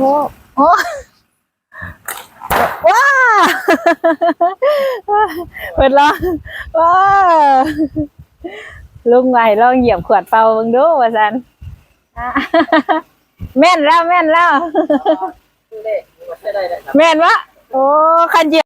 โอ้โอ้ว้าเปิดลองว้าลุงไงลองเหยียบขวดเป่าเบิ่งดูว่าซั่นอะแม่นแล้วแม่นแล้วแม่นวะโอ้คันเหยี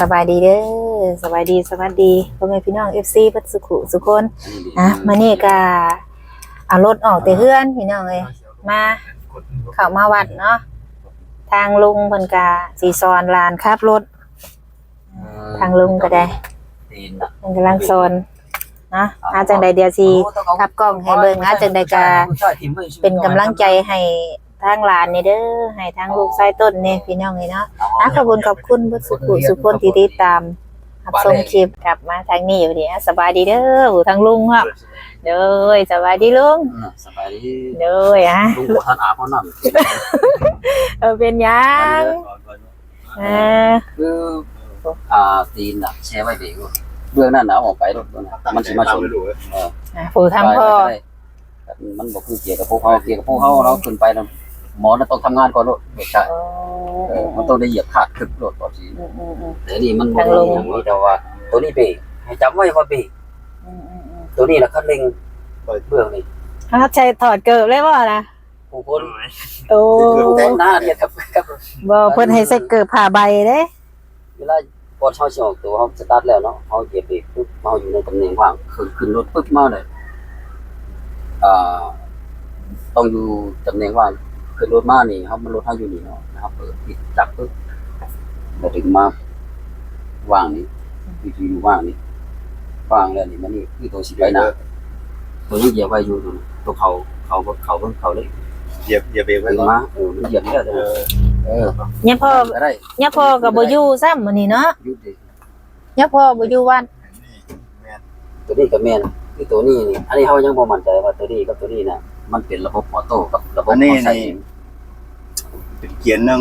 สบายดีเด้อสบายดีสวัสดีพ่อแม่พี่น้อง FC เปัดสุขุสุคนอะมานี่ก็เอารถออกแต่เฮือนพี่น้องเอ้ยมาเข้ามาวัดเนาะทางลุงเพิ่นก็สิสอนหลานขับรถ ทางลุงก็ได้ตีนอะเพิ่นกำลังสอนเนาะอาจังใดเดียวสิขับกล้องให้เบิ่งอาจังใดก็เป็นกำลังใจให้ ทางหลานนี่เด้อให้ทางลูกชายต้นนี่พี่น้องเอ้ยเนาะอะขอบคุณขอบคุณเบ่สุขุสุคนที่ติดตามรับชมคลิปกลับมาทางนี้อยู่ดีอะสบายดีเด้อผู้ทางลุงครับเด้อสบายดีลุงสบายดีเด้ออะลุงบ่ทันอาบเขานำเออเป็นหยังเออคืออ่าตีนอะแช่ไว้เบรกเรื่องนั้นน่ะเอาออกไปรถนั่นน่ะมันสิมาชนเอออะผู้ทำพ่อได้มันบ่คือเกี่ยวกับพวกเขาเกี่ยวกับพวกเขาเราขึ้นไปแล้ว หมอน่ะต้องทำงานก่อนรถเด็กชายโอ้เออมันต้องได้เหยียบขาดขึ้นรถก่อนสิอืมอืมอืมแต่นี่มันบ่มีอย่างนี้แต่ว่า ตัวนี้เบรกให้จำไว้ว่าเบรกอืมอืมอืมตัวนี้ล่ะคันเร่งเปิดเบื้องนี่ถ้าใช้ถอดเกิบเลยบ่นะผู้คนโอ้ผู้คนหน้าเนี่ยครับครับบ่เพิ่นให้ใส่เกิบผ้าใบเด้เวลาพอเช่าสิออกตัวเขาสตาร์ทแล้วเนาะเขาเหยียบเบรกปุ๊บเขาอยู่ในตำแหน่งว่างขึ้นขึ้นรถปุ๊บมาเลยอ่าต้องอยู่ตำแหน่งว่าง ขึ้นรถมานี่ครับมันรถเขาอยู่นี่เนาะนะครับเปิดปิดจับปุ๊บแล้วถึงมาว่างนี่คืออยู่ว่างนี่ว่างแล้วนี่มันนี่คือตัวสิไปหนะตัวนี้เหยียบไว้อยู่ตรงนี้ตัวเขาเขาเขาเพิ่งเขาเลยเหยียบเหยียบเบรกไว้ถึงก่อนมาเออมันเหยียบนี่แหละเออเออเนี่ยพ่อก็ได้เนี่ยพ่อก็บ่อยู่ซ้ำมื้อนี้เนาะหยุดดิเนี่ยพ่อบ่อยู่วัดตัวนี้กับแม่นคือตัวนี้นี่อันนี้เขายังบ่มั่นใจว่าตัวนี้กับตัวนี้น่ะ มันเป็นระบบออโต้กับระบบอันนี้ของใส่นี่เป็นเกียร์หนึ่ง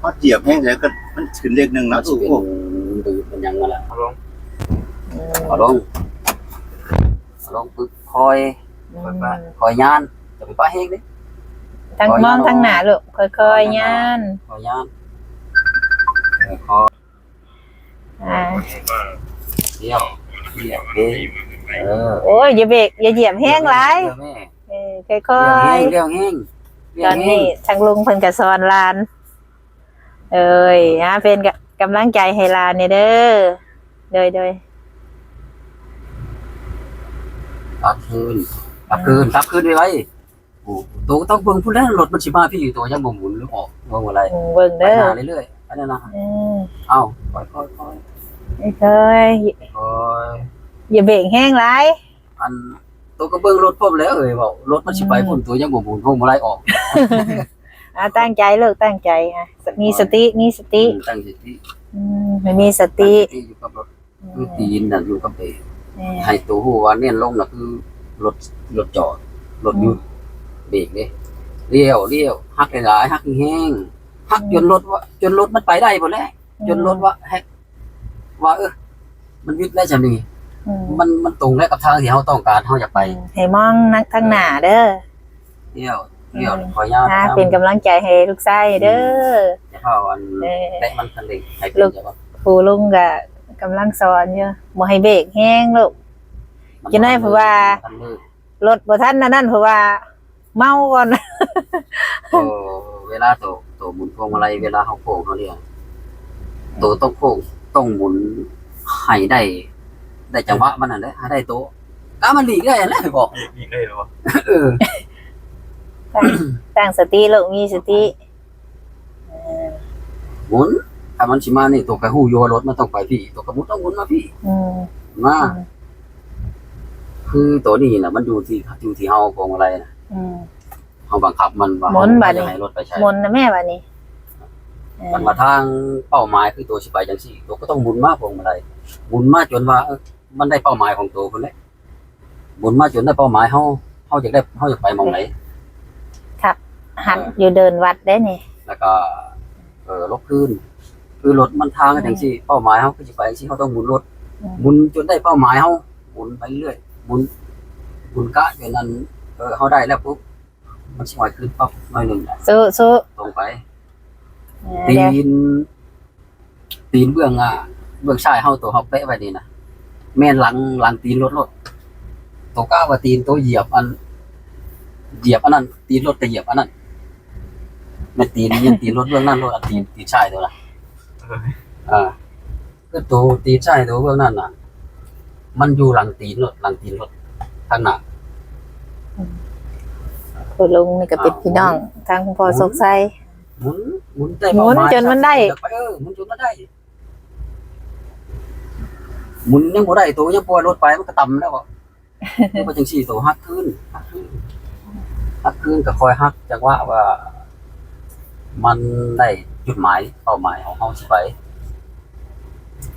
พอเหยียบแห้งแล้วก็มันขึ้นเลขหนึ่งมันะนสิโอ้เป็นโหดืดมันยังนั่นแหละอืมเอาลงเอาลงปึ๊บคอยอืมคอยยานจะไปป้าเฮงดิทั้งมองทั้งหน้าลูกค่อยๆย่านคอยยานเออคอยอ่าเดี่ยวเดี่ยวเด้เออโอ้ยอย่าเบรกอย่าเหยียบแห้งหลายเดี๋วแม่เออ ค่อเดี่ยวยแห้งเดี่ยวแห้งเดี่ๆตยอวนแห้นี้งทางลุงเพิ่นก็สอนหลาน เอ้ยอะเป็นกำลังใจให้หลานนี่เด้อเด้อเด้อกลับคืนกลับคืนกลับคืนไปไว้โอ้ตัวต้องเบิ่งพุ่นแล้วรถมันสิมาพี่ตัวยังบ่หมุนหรือออกเบิ่งอะไรอืมเบิ่งไปเด้อหาเรื่อยๆอันนั้นนะเออเอ้าค่อยๆค่อยค่อยๆค่อยๆอย่าเบรกแห้งหลายอัน ตัวก็เบิ่งรถพร้อมแล้วเอ้ยเว้ารถมันสิไปพุ่นตัวยังบ่หมุนพวงมาลัยออกอะตั้งใจเลิกตั้งใจอะมีสติมีสติอืมตั้งสติอืมไม่มีสติตั้งสติอยู่กับรถคือตีนน่ะอยู่กับเบรกเออให้ตัวฮู้ว่าเนี่ยลงน่ะคือรถรถจอดรถหยุดเบรกเด้เลี้ยวเลี้ยวหักหลายๆหักแห้งๆหักจนรถว่าจนรถมันไปได้บ่แล้วจนรถว่าแฮกว่าเออมันวิดได้จังนี่อื มมันมันตรงแล้วกับทางที่เราต้องการเราอยากไปให้มองนักทางหน้าเด้อเที่ยวเที่ยวขอยาวอะเป็นกำลังใจให้ลูกชายเด้อจะเข้าวันเออแตะมันคันเร่งให้ลูเป็นกจะว่าครูลุงก็กำลังสอนอยู่บ่ให้เบรกแห้งลูกจะได้เพราะว่าคันมือรถบ่ทันนั่นนั่นเพราะว่า เมาก่อนโอ้เวลาโตโตหมุนพวงมาลัยเวลาเขาโค้งเขาเรียกโตต้องโค้งต้องหมุนให้ได้ ได้จังหวะมันนั่นแหละให้ได้โตก็มันหลีกได้แหละบอกอีกได้หรอเออตั้งตั้งสติลูกมีสติเออหมุนถ้ามันสิมานี่ตัวกระหู้โยรถมันต้องไปพี่ตัวกระมุดต้องหมุนมาพี่อืมมาคือตัวนี้น่ะมันอยู่ที่อยู่ที่เฮาพวงมาลัยนะอืมเฮาบังคับมันว่าหมุนบัดนี้เฮาจะให้รถไปใช้มนต์นะแม่บัดนี้เออมันมาทางเป้าหมายคือตัวสิไปจังซี่ ตัวก็ต้องหมุนมาพวงมาลัยหมุนมาจนว่าเออ มันได้เป้าหมายของตัวคนเลยบุญมาจนได้เป้าหมายเฮาเฮาอยากได้เฮาอยากไปหมองไหนหัดอยู่เดินวัดได้นี่แล้วก็ เออลบคืนคือรถมันทางกันจังซี่เป้าหมายเฮาคือสิไปสิเฮาต้องหมุนรถอืมหมุนจนได้เป้าหมายเฮาหมุนไปเรื่อยหมุนหมุนกะจนนั้นเออเฮาได้แล้วปุ๊บมันสิไหวขึ้นปั๊บหน่อยหนึงน่ะสู้สู้ตรงไปเออตีเดี๋ยวนตีนเบื้องอะเบื้องชายเฮาตัวเฮาเป๊ะไว้นี่นะ แม่นหลังหลังตีนรถรถตัวก้าวว่าตีนตัวเหยียบอัน เหยียบอันนั้น ตีนรถก็เหยียบอันนั้นแม่นตีนยังตีนรถเบื้องนั้นรถอันตีนตีนชายตัวละอ่าคือตัวตีนชายตัวเบื้องนั้นน่ะ มันอยู่หลังตีนรถหลังตีนรถข้างหน้าคุณลุงนี่ก็เป็นพี่น้องทางคุณพ่อสกไซหมุนหมุนได้หมุนจนมันได้อยากปเออหมุนจนมันได้ หมุนยังบ่ได้ตัวยังปล่อยรถไปมันก็ต่ำแล้วบ่คือว่าจังซี่ตัวฮักขึ้นฮักขึ้นฮักขึ้นก็คอยฮักจังว่าว่า มันได้จุดหมายเป้าหมายของเฮาสิไป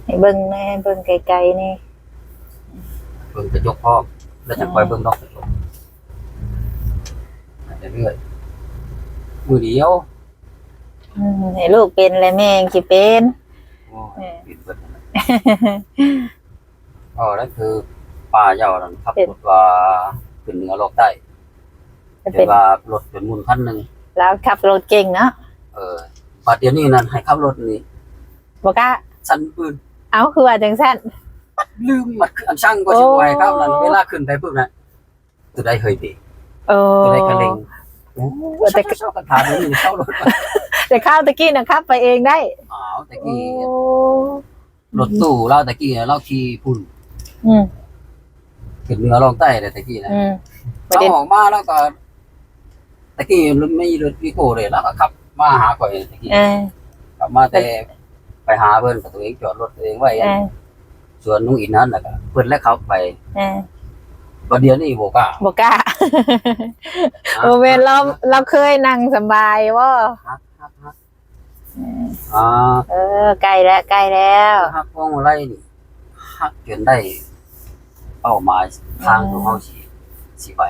ให้เบิ่งแม่เบิ่งไกลๆนี่เบิ่งกระจกพร้อมแล้วจังคอยเบิ่งนอกกระจกไปเรื่อยมือเดียวอืมให้ลูกเป็นและแม่ยังสิเป็นโอ้เออปิดเบิดนั่นแหละอ๋อนั่นคือป่าเจ้านั่นขับรถว่าขึ้นเหนือโลกใต้จะแต่เป็นว่ารถเป็นมูลคันหนึ่งแล้วขับรถเก่งเนาะเออบัดเดี๋ยวนี้นั่นให้ขับรถนี่บ่กล้าสันปืนเอาคือว่าจังซั่น ลืมมัดอันช่างก็สิไหวครับนั่นเวลาขึ้นไปปุ๊บนะตัวได้เคยดีโอ้ตัวได้คันเร่งโอ้แต่แต่ชอบกันถามนี่เข้ารถมาแต่ข้าวตะกี้น่ะขับ ไปเองได้อ้าวตะโอ้กี้รถตู้เราตะกี้เราขี่พุ่น อืมขึ้นเหนือลงใต้เลยตะกี้นะอืมประเราเด็นออกมาแล้วก็ตะกี้มันไม่มีรถวิโก้เลยแล้วก็ขับ มาหาก่อยตะกี้เออขับมาแต่ไปหาเพิ่นกับตัวเองจอดรถตัวเองไว้เออส่วนนุ่งอินนั้นแหละก็เพิ่นและเขาไปเออประเดี๋ยวนี้บอกว่าบ่กล้าโอเวนเราเราเคยนั่งสบายบ่ฮักฮักฮักอ่า เออใกล้แล้วใกล้แล้วฮักพวงอะไรนี่ฮักจนได้ เป้าหมายทางของเขาสิสิไป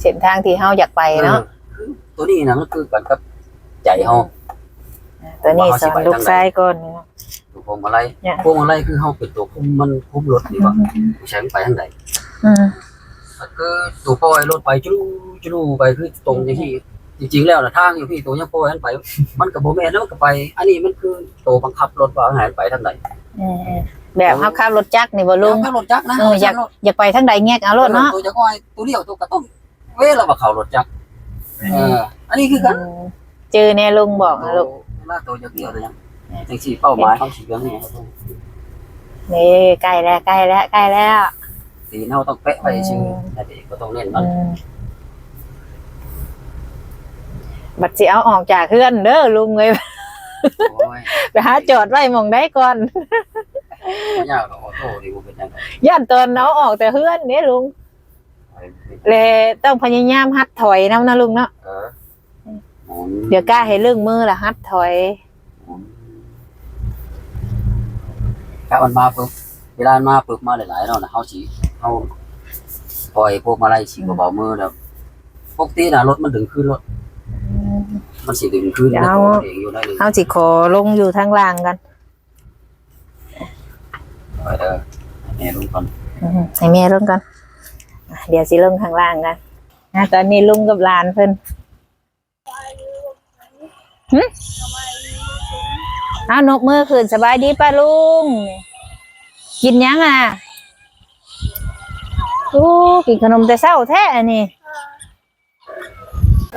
เส้นทางที่เฮาอยากไปเนาะออคือตัวนี้นะมันคือกันกับใจเฮาตัวนี้สอนลูกชายก่อนเนาะตัวพวงมาลัยเนี่ย พวงมาลัยคือเฮาเป็นตัวคุมมันคุมรถดีกว่าใช้มันไปทางใดอืมก็คือตัวปล่อยรถไปจุลูจุลูไปคือตรงอย่างที่จริง ๆ แล้วนะทางอยู่พี่ตัวยังปล่อยมันไป มันก็บ่แม่นแล้วมันก็ไป อันนี้มันคือตัวบังคับรถว่าให้มันไปทางใด เออ แบบเฮาขับรถจักรนี่บ่ลุงแล้วรถจักรนะเอออยากอยากไปทางใดแงกเอารถเนาะตัวจะก้อยตัวเดียวตัวก็ต้องเวลาว่าเขารถจักรเอออันนี้คือกันอืมเจอแน่ลุงบอกนะลูกเวลาตัวจะเดียวเลยยังจังสี่เป้าหมายเขาสิเรื่องนี้นี่ใกล้แล้วใกล้แล้วใกล้แล้วตีนเฮาต้องเป๊ะไปชื่อแต่เด็กก็ต้องเน้นมันอืมบัดสิเอาออกจากเฮือนเด้อลุงเอ้ยโอ้ยไปหาจอดไว้หม่องได้ก่อน บ่ยากหรอกออโต้นี่บ่เป็นจังไดย่านตอนเอาออกแต่เฮือนนี่ลุงเลยต้องพยายามหัดถอยนํนะลุงเนาะเออหมุนเดี๋ยวกล้าให้เรื่องมือละหัดถอยถ้ามันมาปุ๊บเวลามันมาปุ๊บมาหลายๆเนาะนะเฮาสิเฮาปล่อยพวกมาลัยสิบ่เบามือแล้วปกติน่ะรถมันดึงขึ้นรถมันสิดึงขึ้นเดี๋ยวแล้วเอาตัวเองอยู่ได้เลย เอาสิขอลงอยู่ทางล่างกัน ไปเด้อแม่ลุงก่อนอืมให้แม่ลงกันอะเดี๋ยวสิลงข้างล่างกันอะตอนนี้ลุงกับหลานเพิ่นหึเอานกมือขึ้นสบายดีป้าลุง กินยังอะโอ้กินขนมแต่เช้าแท้อันนี้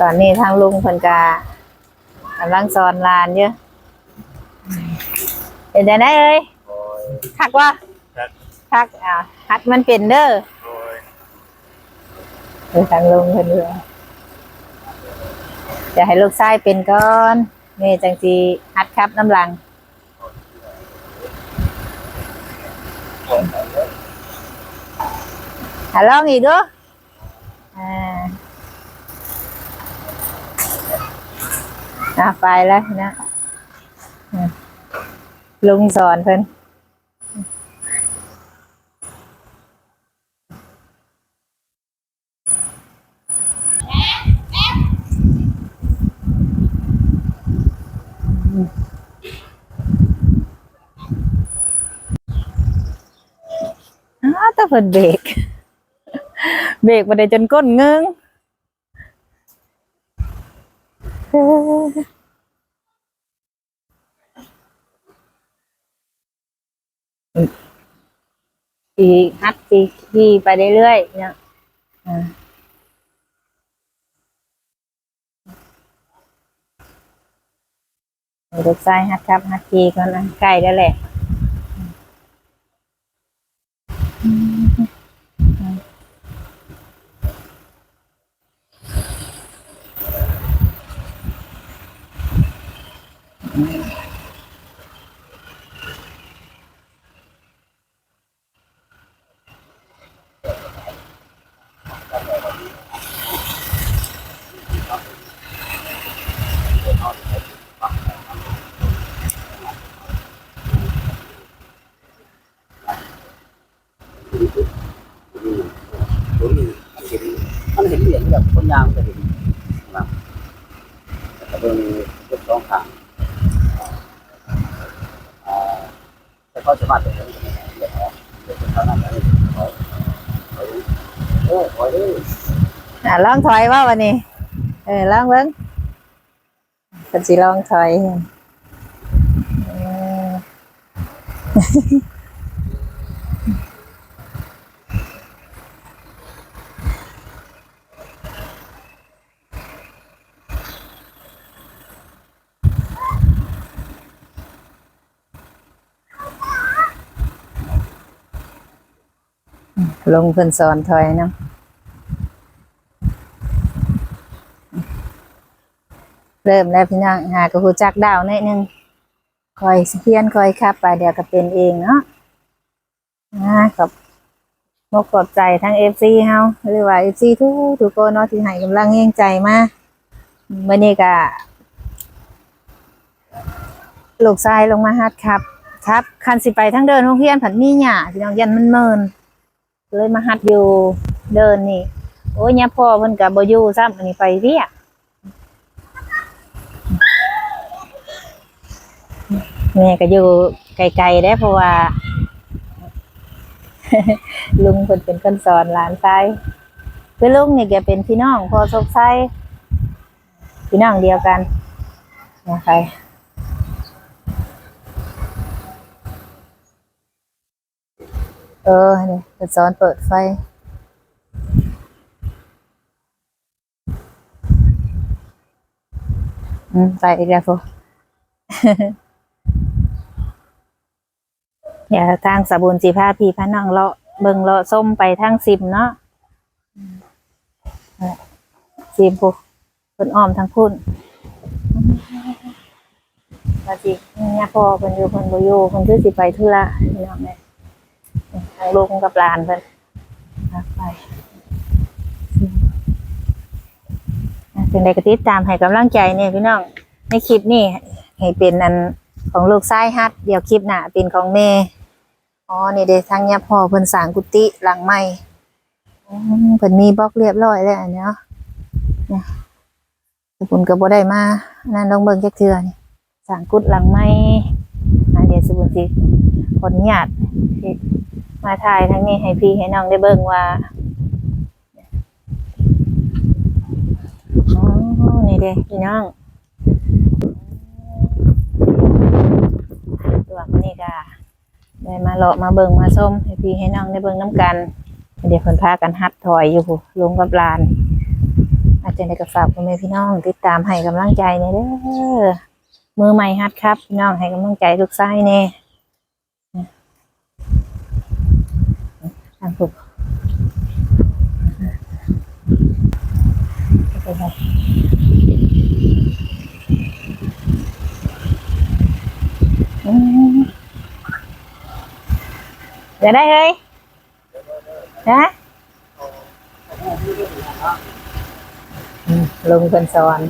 ตอนนี้ทางลุงเพิ่นกากำลังสอนหลานเยอะเป็นไดเอ้ย คักว่าคักอ่าคัดมันเป็นเด้อเออทางลงเพิ่นเด้อจะให้ลูกชายเป็นก่อนนี่จังสีฮัดครับน้ำหลังหาลองอีกเด้ออ่าอะไปแล้วนะอืมลุงสอนเพิ่น เพิ่นเบรกเบรกบ่ได้จนก้นเงิงเอ้ออีฮัดสิขี่ไปเรื่อยๆเนี่ยอ่าลูกชายฮัดครับฮัดขี่ก่อนใกล้แล้วแหละ Mm-hmm. อะลองถอยว่าวันนี้ เออลองเบิ้งกันสิลองถอย ลงเพิ่นสอนถอยนะเริ่มแล้วพี่น้องหากระหูจักดาวหนิดนึงคอยเพียนคอยขับ ไปเดี๋ยวก็เป็นเองเนาะนะกับมกขอบใจทั้งเอฟซีเฮาหรือว่าเอฟซีทุกทุกคนเนาะที่ให้กำลังเงใจมาเมื่อนี้ก็ลูกชายลงมาฮัดครับ ครับ คันสิไปทั้งเดินห้องเฮียนผันมีหยาพี่น้องยันมันเมิน เลยมาหัดอยู่เดินนี่ โอ้ยเนี่ยพ่อเพิ่นกับบอยู่ซ้ำอันนี้ไปเรียกแม่ก็อยู่ไกลๆได้เพราะว่า ลุงเพิ่นเป็นคนสอนหลานชายคือลุงนี่แกเป็นพี่น้องพ่อศกไส้พี่น้องเดียวกันนะคะ เออนี่จะสอนเปิดไฟ อืมไปอีกแล้วพวกอย่าทางสบุนสีผ้าพีพระนังเลาะเบิงเลาะส้มไปทางซิมเนาะซิมพวกคนอ้อมทางพุ่นว่าสิเนี่ยพอเพิ่นอยู่เพิ่นบ่อยู่เพิ่นคือสิไปธุระพี่น้องเนี่ย ทางลูกกับหลานเพิ่นรับไปเป็นใดกติดตามให้กำลังใจเนี่ยพี่น้องในคลิปนี้ให้เป็นอันของลูกชายฮัดเดี๋ยวคลิปหน้าเป็นของแม่อ๋อนี่เด้ทางเนี้ยพ่อเพิ่นสร้างกุฏิหลังใหม่อืมเพิ่นมีบล็อกเรียบร้อยแล้วอันเนี้ยเนี่ยแต่บุญก็บ่ได้มานั่นลองเบิ่งจักเทือนี่สร้างกุฏิหลังใหม่อ่าเดี๋ยวสิบุญสิขออนุญาต มาถ่ายทั้งนี้ให้พี่ให้น้องได้เบิ่งว่าอ๋อนี่เด้พี่น้องตัวนี้ก็ได้มาเลาะมาเบิ่งมาส้มให้พี่ให้น้องได้เบิ่งน้ำกันเดี๋ยวเพิ่นพากันฮัดถอยอยู่ลงกับลาน อาจารย์ได้ก็ฝากพ่อแม่พี่น้องติดตามให้กำลังใจเนี่ยเด้อมือใหม่ฮัดครับ พี่น้องให้กำลังใจทุกไส้แน่ ทางถูกเป็นไงอืมเดี๋ยวได้เลยนะลงคนสอน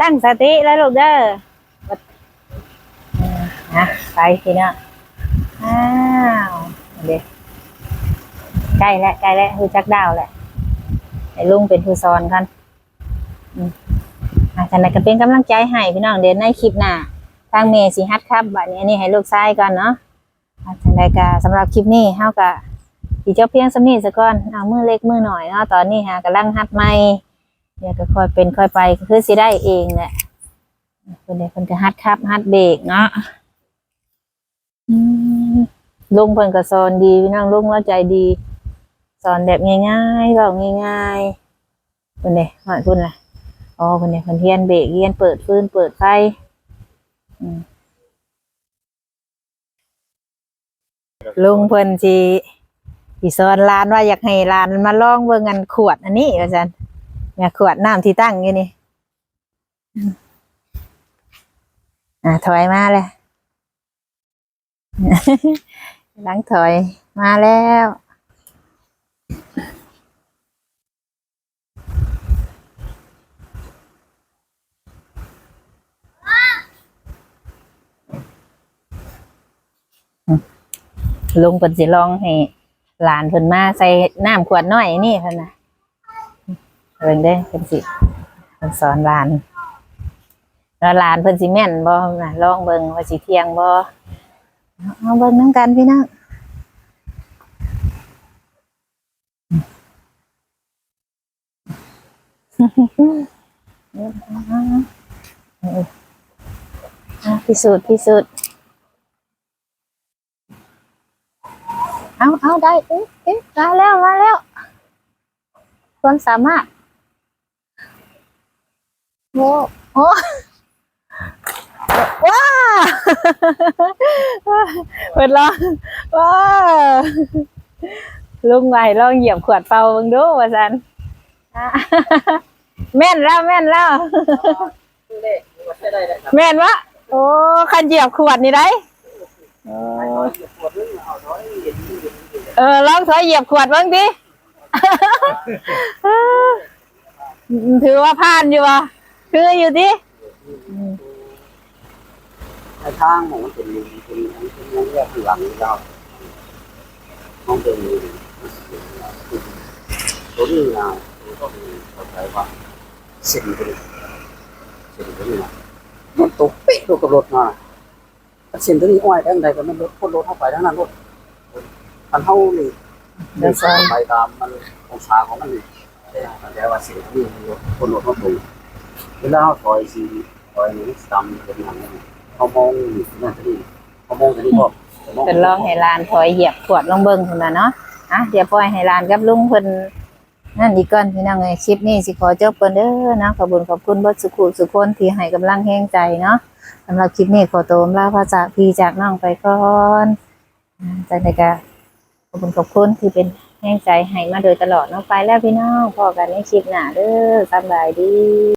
ตั้งสติแล้วลูกเด้อนะไปทีเนาะอ้าว เด็กใกล้แล้วใกล้แล้วคือจักดาวแหละไอ้ลุงเป็นผู้สอนกันอาจารย์ก็เป็นกำลังใจให้พี่น้องเดี๋ยวในคลิปหน้าทางเมย์สิฮัดครับบัดนี้อันนี้ให้ลูกชายก่อนเนาะอะจังใดกะสำหรับคลิปนี้เฮากะสิจบเพียงสำนี้ซะก่อนเอามือเล็กมือหน่อยเนาะตอนนี้หากำลังหัดใหม่เดี๋ยวก็ค่อยเป็นค่อยไปคือสิได้เองแหละเพิ่นได้เพิ่นก็หัดครับหัดเบรกเนาะอืม ลุงเพิ่นก็สอนดีพี่น้องลุงเราใจดี สอนแบบง่ายๆเว้าง่ายๆเพิ่นเด้ฮอดเพิ่นล่ะอ๋อเพิ่นเด้เพิ่นเรียนเบรกเรียนเปิดฟืนเปิดไฟลุงเพิ่นสิสิสอนหลานว่าอยากให้หลานมาลองเบิ่งอันขวดอันนี้ว่าซั่นเนี่ยขวดน้ำที่ตั้งอยู่นี่อ่าถอยมาเลย หลังถอยมาแล้วลุงเพิ่นสิลองให้หลานเพิ่นมาใส่น้ำขวดน้อยนี่เพิ่นน่ะเบิ่งเด้เพิ่นสิเพิ่นสอนหลาน แล้วหลานเพิ่นสิแม่นบ่น่ะลองเบิ่งว่าสิเที่ยงบ่ เอาเบิ่งนํกันพี่น้องอะพิสูจน์พิสูจน์เอาเอาได้เอ๊ะเอ๊ะมาแล้วมาแล้วความสามารถโอ้โอ้ว้า เปิดลองว้าลุงไหวลองเหยียบขวดเป่าเบิ่งดูว่าสันอะแม่นแล้วแม่นแล้วแม่นวะโอ้คันเหยียบขวดนี่ได้เออลองถอยเหยียบขวดบ้างดิถือว่าผ่านอยู่อะคืออยู่ดิ ไอ้ทางของมันเป็นเป็นเป็นยังแยกข้างหลังเราห้องเป็นตัวนี้นะตัวก็มีเข้าใจว่าเส้นตัวนี้เส้นตัวนี้นะมันตกเป๊ะตัวกับรถมาเส้นตัวนี้อ้อยทั้งใดก็มันรถพ้นรถเข้าไปทั้งนั้นรถคันเท่านี่เดินสายไปตามมันองศาของมันนี่แต่ว่าเส้นตัวนี้รถพ้นรถเข้าตรงเวลาเราถอยสิถอยนี่ตามเป็นอย่างนี้ เขามองอยู่นั่นที่เขามองที่บอกเป็นลองให้หลานถอยเหยียบขวดลองเบิ่งพุ่นน่ะเนาะอะเดี๋ยวปล่อยให้หลานกับลุงเพิ่นนั่นอีกก่อนพี่น้องเอ้ยคลิปนี้สิขอจบเพิ่นเด้อนะขอบคุณขอบคุณเบิดสุขุสุคนที่ให้กำลังแห้งใจเนาะสำหรับคลิปนี้ขอตัวลาพระจากพี่จากน้องไปก่อนจากนั้นก็ขอบคุณขอบคุณที่เป็นแห้งใจให้มาโดยตลอดเนาะไปแล้วพี่น้องพอกันในคลิปหน้าเด้อสบายดี